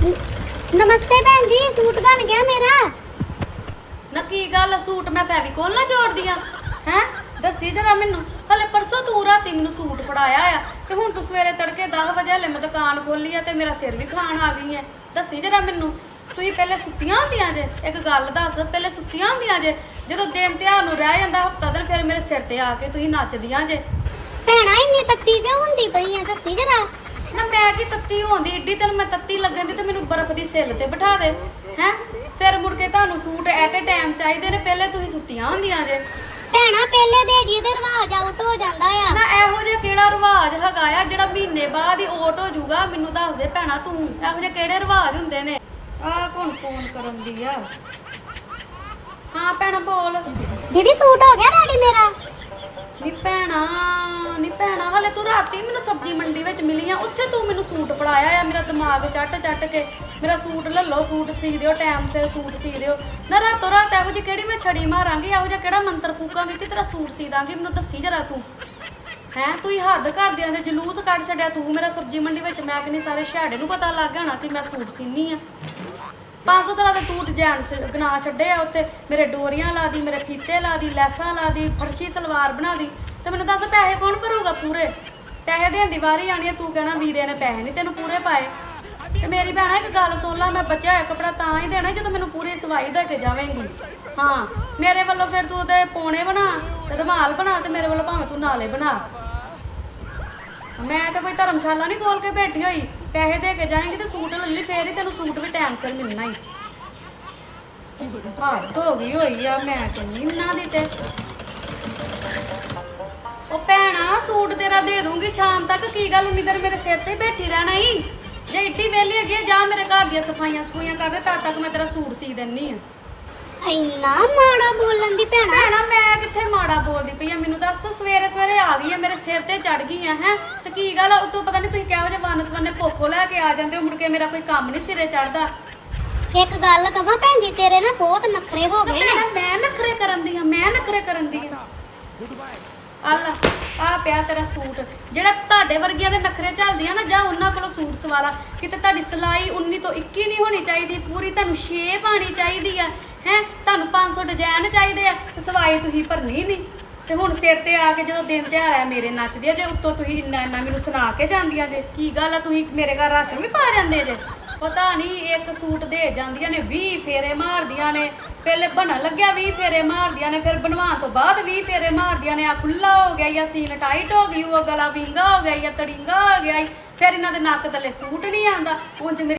ਨਮਸਤੇ ਭੈਣ ਜੀ ਸੂਟ ਬਣ ਗਿਆ ਮੇਰਾ। ਨਾ ਕੀ ਗੱਲ ਸੂਟ ਮੈਂ ਫੈਵੀਕੋਲ ਨਾਲ ਜੋੜਦੀ ਆ? ਹੈ? ਦੱਸੀ ਜਰਾ ਮੈਨੂੰ। ਹਲੇ ਪਰਸੋਂ ਤੂੰ ਰਾਤੀ ਮੈਨੂੰ ਸੂਟ ਫੜਾਇਆ ਆ ਤੇ ਹੁਣ ਤੂੰ ਸਵੇਰੇ ਤੜਕੇ 10 ਵਜੇ ਹਲੇ ਮੈਂ ਦੁਕਾਨ ਖੋਲੀ ਆ ਤੇ ਮੇਰਾ ਸਿਰ ਵੀ ਖਾਣ ਆ ਗਈ ਐ। ਦੱਸੀ ਜਰਾ ਮੈਨੂੰ। ਤੁਸੀਂ ਪਹਿਲੇ ਸੁੱਤੀਆਂ ਹੁੰਦੀਆਂ ਜੇ? ਇੱਕ ਗੱਲ ਦੱਸ ਪਹਿਲੇ ਸੁੱਤੀਆਂ ਹੁੰਦੀਆਂ ਜੇ? ਜਦੋਂ ਦਿਨ ਤਿਉਹਾਰ ਨੂੰ ਰਹਿ ਜਾਂਦਾ ਹਫਤਾ ਦਿਨ ਫਿਰ ਮੇਰੇ ਸਿਰ ਤੇ ਆ ਕੇ ਤੁਸੀਂ ਨੱਚਦੀਆਂ ਜੇ। ਭੈਣਾ ਇੰਨੀ ਤੱਤੀ ਕਿਉਂ ਹੁੰਦੀ ਪਈ ਆ? ਦੱਸੀ ਜਰਾ। ਮੈਂ ਕੀ ਤੱਤੀ ਹੋਂਦੀ ਏਡੀ ਤੈਨੂੰ ਮੈਂ ਤੱਤੀ ਲੱਗਣ ਦੀ ਤੇ ਮੈਨੂੰ ਬਰਫ਼ ਦੀ ਸਿੱਲ ਤੇ ਬਿਠਾ ਦੇ ਹੈ? ਫਿਰ ਮੁੜ ਕੇ ਤੁਹਾਨੂੰ ਸੂਟ ਐਟ ਅ ਟਾਈਮ ਚਾਹੀਦੇ ਨੇ ਪਹਿਲੇ ਤੁਸੀਂ ਸੁੱਤੀਆਂ ਹੁੰਦੀਆਂ ਜੇ। ਭੈਣਾ ਪਹਿਲੇ ਦੇ ਜੀ ਦੇ ਰਿਵਾਜ ਆਊਟ ਹੋ ਜਾਂਦਾ ਆ। ਨਾ ਇਹੋ ਜਿਹਾ ਕਿਹੜਾ ਰਿਵਾਜ ਹੈਗਾ ਆ? ਜਿਹੜਾ ਮਹੀਨੇ ਬਾਅਦ ਹੀ ਓਟ ਹੋ ਜਾਊਗਾ ਮੈਨੂੰ ਦੱਸ ਦੇ ਭੈਣਾ ਤੂੰ। ਇਹੋ ਜਿਹੇ ਕਿਹੜੇ ਰਿਵਾਜ ਹੁੰਦੇ ਨੇ? ਆਹ ਕੌਣ ਫੋਨ ਕਰਨ ਦੀ ਆ? ਹਾਂ ਭੈਣਾ ਬੋਲ। ਦੀਦੀ ਸੂਟ ਹੋ ਗਿਆ ਰੈਡੀ ਮੇਰਾ? ਨੀ ਭੈਣਾ। ਨੀ ਭੈਣਾ ਹਲੇ ਤੂੰ ਰਾਤੀ ਮੈਨੂੰ ਸਬਜ਼ੀ ਮੰਡੀ ਵਿੱਚ ਮਿਲੀ ਆ ਉੱਥੇ ਤੂੰ ਮੈਨੂੰ ਸੂਟ ਫੜਾਇਆ ਆ, ਮੇਰਾ ਦਿਮਾਗ ਚੱਟ ਚੱਟ ਕੇ। ਮੇਰਾ ਸੂਟ ਲੈ ਲਓ, ਸੂਟ ਸੀ ਦਿਓ ਟਾਈਮ ਸਿਰ ਸੂਟ ਸੀ ਦਿਓ। ਨਾ ਰਾਤੋਂ ਰਾਤ ਇਹੋ ਜਿਹੀ ਕਿਹੜੀ ਮੈਂ ਛੜੀ ਮਾਰਾਂਗੀ, ਇਹੋ ਜਿਹਾ ਕਿਹੜਾ ਮੰਤਰ ਫੂਕਾਂਗੀ ਕਿ ਤੇਰਾ ਸੂਟ ਸੀ ਦਾਂਗੀ, ਮੈਨੂੰ ਦੱਸੀ ਜਰਾ ਤੂੰ। ਹੈਂ, ਤੂੰ ਹੀ ਹੱਦ ਕਰਦਿਆਂ ਦੇ ਜਲੂਸ ਕੱਢ ਛੱਡਿਆ ਤੂੰ ਮੇਰਾ ਸਬਜ਼ੀ ਮੰਡੀ ਵਿੱਚ, ਮੈਂ ਕਹਿੰਦੀ ਸਾਰੇ ਛਾੜੇ ਨੂੰ ਪਤਾ ਲੱਗ ਗਿਆ ਹੋਣਾ ਕਿ ਮੈਂ ਸੂਟ ਸੀਨੀ ਆ। 500 ਤਰ੍ਹਾਂ ਦੇ ਤੂੰ ਡਿਜ਼ਾਈਨ ਸ- ਗਨਾ ਛੱਡੇ ਆ ਉੱਤੇ ਮੇਰੇ ਡੋਰੀਆਂ ਲਾ ਦੀ, ਮੇਰੇ ਫੀਤੇ ਲਾ ਦੀ, ਲੈਸਾਂ ਲਾ ਦੀ, ਫਰਸ਼ੀ ਸਲਵਾਰ ਬਣਾ ਦੀ। ਤੇ ਮੈਨੂੰ ਦੱਸ ਪੈਸੇ ਕੌਣ ਭਰੂਗਾ ਪੂਰੇ? ਪੈਸੇ ਦੇਣ ਦੀ ਵਾਰੀ ਆਣੀ ਆ, ਤੂੰ ਕਹਿਣਾ ਵੀਰੇ ਨੇ ਪੈਸੇ ਨਹੀਂ ਤੈਨੂੰ ਪੂਰੇ ਪਾਏ। ਤੇ ਮੇਰੀ ਭੈਣਾ ਇੱਕ ਗੱਲ ਸੁਣ ਲੈ, ਮੈਂ ਬਚਿਆ ਹੋਇਆ ਕੱਪੜਾ ਤਾਂ ਹੀ ਦੇਣਾ ਜਦੋਂ ਮੈਨੂੰ ਪੂਰੀ ਸਵਾਈ ਦੇ ਕੇ ਜਾਵੇਂਗੀ। ਹਾਂ, ਮੇਰੇ ਵੱਲੋਂ ਫਿਰ ਤੂੰ ਉਹਦੇ ਪੌਣੇ ਬਣਾ ਤੇ ਰੁਮਾਲ ਬਣਾ ਤੇ ਮੇਰੇ ਵੱਲੋਂ ਭਾਵੇਂ ਤੂੰ ਨਾਲੇ ਬਣਾ। ਮੈਂ ਤਾਂ ਕੋਈ ਧਰਮਸ਼ਾਲਾ ਨਹੀਂ ਖੋਲ ਕੇ ਬੈਠੀ ਹੋਈ। ਪੈਸੇ ਦੇ ਕੇ ਜਾਏਂਗੀ ਤੇ ਸੂਟ ਲੈ ਲਈ, ਫੇਰ ਹੀ ਤੈਨੂੰ ਸੂਟ ਵੀ ਟਾਈਮ ਸਿਰ ਮਿਲਣਾ ਹੀ ਹੱਦ ਹੋ ਗਈ ਹੋਈ ਆ, ਮੈਂ ਕਹਿੰਦੀ ਇੰਨਾ ਦੀ ਤੇ। ਸੂਟ ਤੇਰਾ ਦੇ ਦੂੰਗੀ ਸ਼ਾਮ ਤੱਕ ਕੀ ਗੱਲ ਉਨੀ ਦੇਰ ਮੇਰੇ ਸਿਰ ਤੇ ਬੈਠੀ ਰਹਿਣਾ ਹੀ ਜੇ ਇੱਡੀ ਵੇਲੀ ਹੈਗੀ ਆ, ਜਾ ਮੇਰੇ ਘਰ ਦੀਆਂ ਸਫਾਈਆਂ ਸਫੂਈਆਂ ਕਰ ਦੇ ਤਦ ਤੱਕ ਮੈਂ ਤੇਰਾ ਸੂਟ ਸੀ ਦਿੰਨੀ ਆ। ਇੰਨਾ ਮਾੜਾ ਬੋਲਣ ਦੀ ਭੈਣਾ। ਭੈਣਾ ਮੈਂ ਕਿੱਥੇ ਮਾੜਾ ਬੋਲਦੀ ਪਈ ਆ? ਮੈਨੂੰ ਦੱਸ ਤੂੰ ਸਵੇਰੇ ਸਵੇਰੇ ਆ ਗਈ ਆ ਮੇਰੇ ਸਿਰ ਤੇ ਚੜ ਗਈ ਆ ਹੈ? ਤੇ ਕੀ ਗੱਲ ਆ? ਤੂੰ ਪਤਾ ਨਹੀਂ ਤੁਸੀਂ ਕਿਹੋ ਜਿਹੇ ਵਨ ਸਵੰਨੇ ਭੁੱਖੋ ਲੈ ਕੇ ਆ ਜਾਂਦੇ ਹੋ ਮੁੜ ਕੇ ਮੇਰਾ ਕੋਈ ਕੰਮ ਨਹੀਂ ਸਿਰੇ ਚੜਦਾ ਇੱਕ ਗੱਲ ਕਹਾਂ ਭੈਣ ਜੀ ਤੇਰੇ ਨਾ ਬਹੁਤ ਨਖਰੇ ਹੋ ਗਏ ਨੇ। ਭੈਣਾ ਮੈਂ ਨਖਰੇ ਕਰਨ ਦੀ ਆ ਮੈਂ ਨਖਰੇ ਕਰਨ ਦੀ ਆ ਅੱਲਾ ਆ ਪਿਆ ਤੇਰਾ ਸੂਟ। ਜਿਹੜਾ ਤੁਹਾਡੇ ਵਰਗੀਆਂ ਦੇ ਨਖਰੇ ਚੱਲਦੀਆਂ ਨਾ, ਜਾਂ ਉਹਨਾਂ ਕੋਲੋਂ ਸੂਟ ਸਵਾਲਾ ਕਿਤੇ ਤੁਹਾਡੀ ਸਿਲਾਈ 19 ਤੋਂ 21 ਨਹੀਂ ਹੋਣੀ ਚਾਹੀਦੀ, ਪੂਰੀ ਤੁਹਾਨੂੰ ਸ਼ੇਪ ਆਣੀ ਚਾਹੀਦੀ ਆ। ਹੈ? ਤੁਹਾਨੂੰ 500 ਡਿਜ਼ਾਈਨ ਚਾਹੀਦੇ ਆ, ਤੇ ਸਵਾਈ ਤੁਸੀਂ ਭਰਨੀ ਨਹੀਂ ਤੇ ਹੁਣ ਸਿਰ ਤੇ ਆ ਕੇ ਜਦੋਂ ਦਿਨ ਤਿਉਹਾਰ ਆ, ਮੇਰੇ ਨੱਚਦੇ ਆ ਜੇ, ਉੱਤੋਂ ਤੁਸੀਂ ਇੰਨਾ ਇੰਨਾ ਮੈਨੂੰ ਸੁਣਾ ਕੇ ਜਾਂਦੀਆਂ ਜੇ। ਕੀ ਗੱਲ ਆ, ਤੁਸੀਂ ਮੇਰੇ ਘਰ ਰਾਸ਼ਨ ਵੀ ਪਾ ਜਾਂਦੇ ਜੇ? ਪਤਾ ਨਹੀਂ ਇੱਕ ਸੂਟ ਦੇ ਜਾਂਦੀਆਂ ਨੇ 20 ਫੇਰੇ ਮਾਰਦੀਆਂ ਨੇ। ਪਹਿਲੇ ਬਣਨ ਲੱਗਿਆ 20 ਫੇਰੇ ਮਾਰਦੀਆਂ ਨੇ, ਫਿਰ ਬਣਵਾਉਣ ਤੋਂ ਬਾਅਦ 20 ਫੇਰੇ ਮਾਰਦੀਆਂ ਨੇ ਆ ਖੁੱਲਾ ਹੋ ਗਿਆ ਜਾਂ ਸੀਨ ਟਾਈਟ ਹੋ ਗਈ, ਉਹ ਗਲਾ ਵਿੰਗਾ ਹੋ ਗਿਆ ਜਾਂ ਤੜਿੰਗਾ ਹੋ ਗਿਆ ਈ। ਫਿਰ ਇਹਨਾਂ ਦੇ ਨੱਕ ਥੱਲੇ ਸੂਟ ਨਹੀਂ ਆਂਦਾ ਉਂਝ ਮੇਰੀ